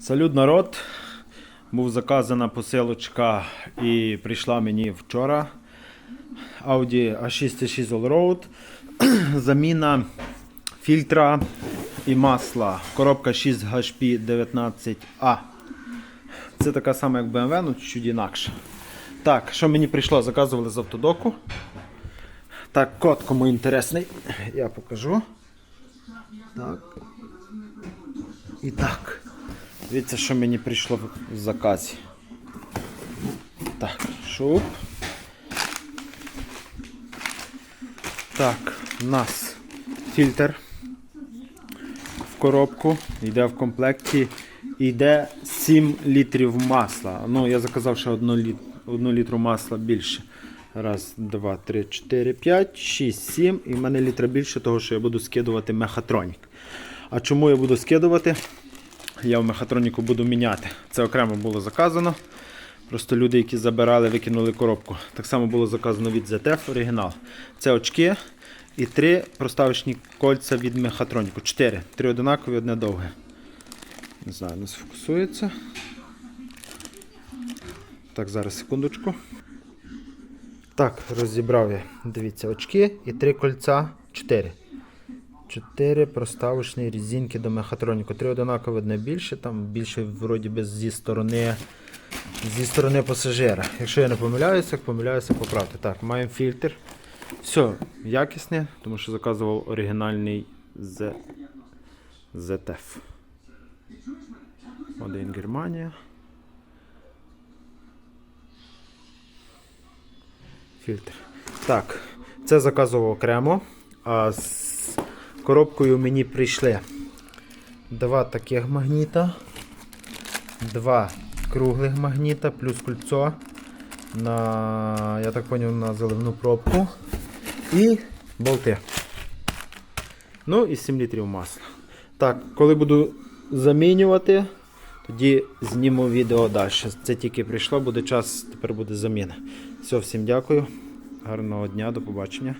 Салют, народ! Був заказана посилочка і прийшла мені вчора. Audi A6 Allroad. Заміна фільтра і масла. Коробка 6 HP 19A. Це така сама, як BMW, ну чуть інакше. Так, що мені прийшло? Заказували з автодоку. Так, код кому інтересний, я покажу. Так. І так. Дивіться, що мені прийшло в заказі. Так, шуп. Так, у нас фільтр в коробку, йде в комплекті. Йде 7 літрів масла. Ну, я заказав ще 1 літ, 1 літру масла більше. Раз, два, три, чотири, п'ять, шість, сім. І в мене літра більше, того що я буду скидувати мехатронік. А чому я буду скидувати? Я в мехатроніку буду міняти. Це окремо було заказано. Просто люди, які забирали, викинули коробку. Так само було заказано від ZF оригінал. Це очки і три проставочні кольця від мехатроніку. Чотири. Три одинакові, одне довге. Не знаю, не сфокусується. Так, зараз секундочку. Так, розібрав я. Дивіться, очки і три кольця. Чотири. Чотири проставочні різинки до мехатроніку. Три одинакові, одне більше, там більше вроді би зі сторони зі сторони пасажира. Якщо я не помиляюся, помиляюся, поправте. Так, маємо фільтр. Все, якісне, тому що заказував оригінальний Z... ZF. Один Германія. Фільтр. Так, це заказував окремо. А з коробкою мені прийшли два таких магніта, два круглих магніта, плюс кольцо на, я так поняв, на заливну пробку і болти. Ну і 7 літрів масла. Так, коли буду замінювати, тоді зніму відео далі. Це тільки прийшло, буде час, тепер буде заміна. Все, всім дякую. Гарного дня, до побачення.